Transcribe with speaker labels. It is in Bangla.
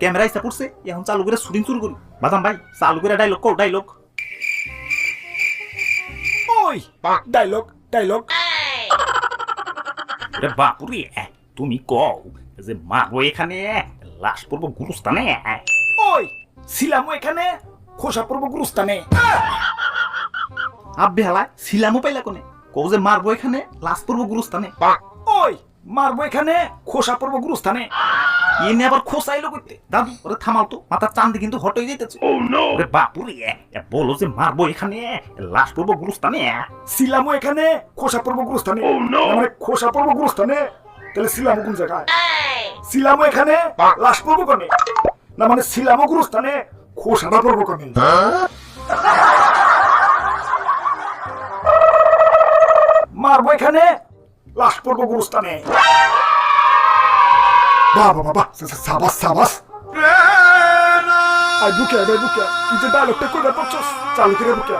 Speaker 1: ক্যামেরা ইসা পড়ছে এখন চালু করে শুটিং শুরু করি। বাদাম ভাই চালু করে ডাইলগ কও ডাইলগ
Speaker 2: ওই ডায়লগ ডায়লগ
Speaker 1: রে বাপুরে তুমি কও যে মারবো এখানে লাশ পড়ব গুরুস্থানে
Speaker 2: ওই ছিলামও এখানে খোসা পড়ব গুরুস্থানে।
Speaker 1: আব্বে হালায় ছিলামও পাইলা কোনে? কও যে মারবো এখানে লাশ পড়ব গুরুস্থানে।
Speaker 2: ওই মারবো এখানে খোসা পড়ব গুরুস্থানে।
Speaker 1: ইয়ে নিয়ে আবার খোসাইলো করতে দাদু ওরে থামাও তো মাথার চান্দি কিন্তু হট হয়ে যেতেছে ওরে বাপুরে এ বলো যে মারবো এখানে লাশ পড়ব গুরুস্থানে
Speaker 2: এখানে খোসা পড়ব গুরুস্থানে। না মানে খোসা পড়ব গুরুস্থানে তাহলে কোন জায়গায়? ছিলামও এখানে লাশ পড়ব কোনে? না মানে ছিলামও গুরুস্থানে খোসাটা পড়ব কোনে? মারবো এখানে লাশ পড়ব গুরুস্থানে। বাবা বাবা সাবাস সাবাস আই বুকে আই বুকে তুই যে ডায়লগটা করে পাচ্ছস চালু করে বুকে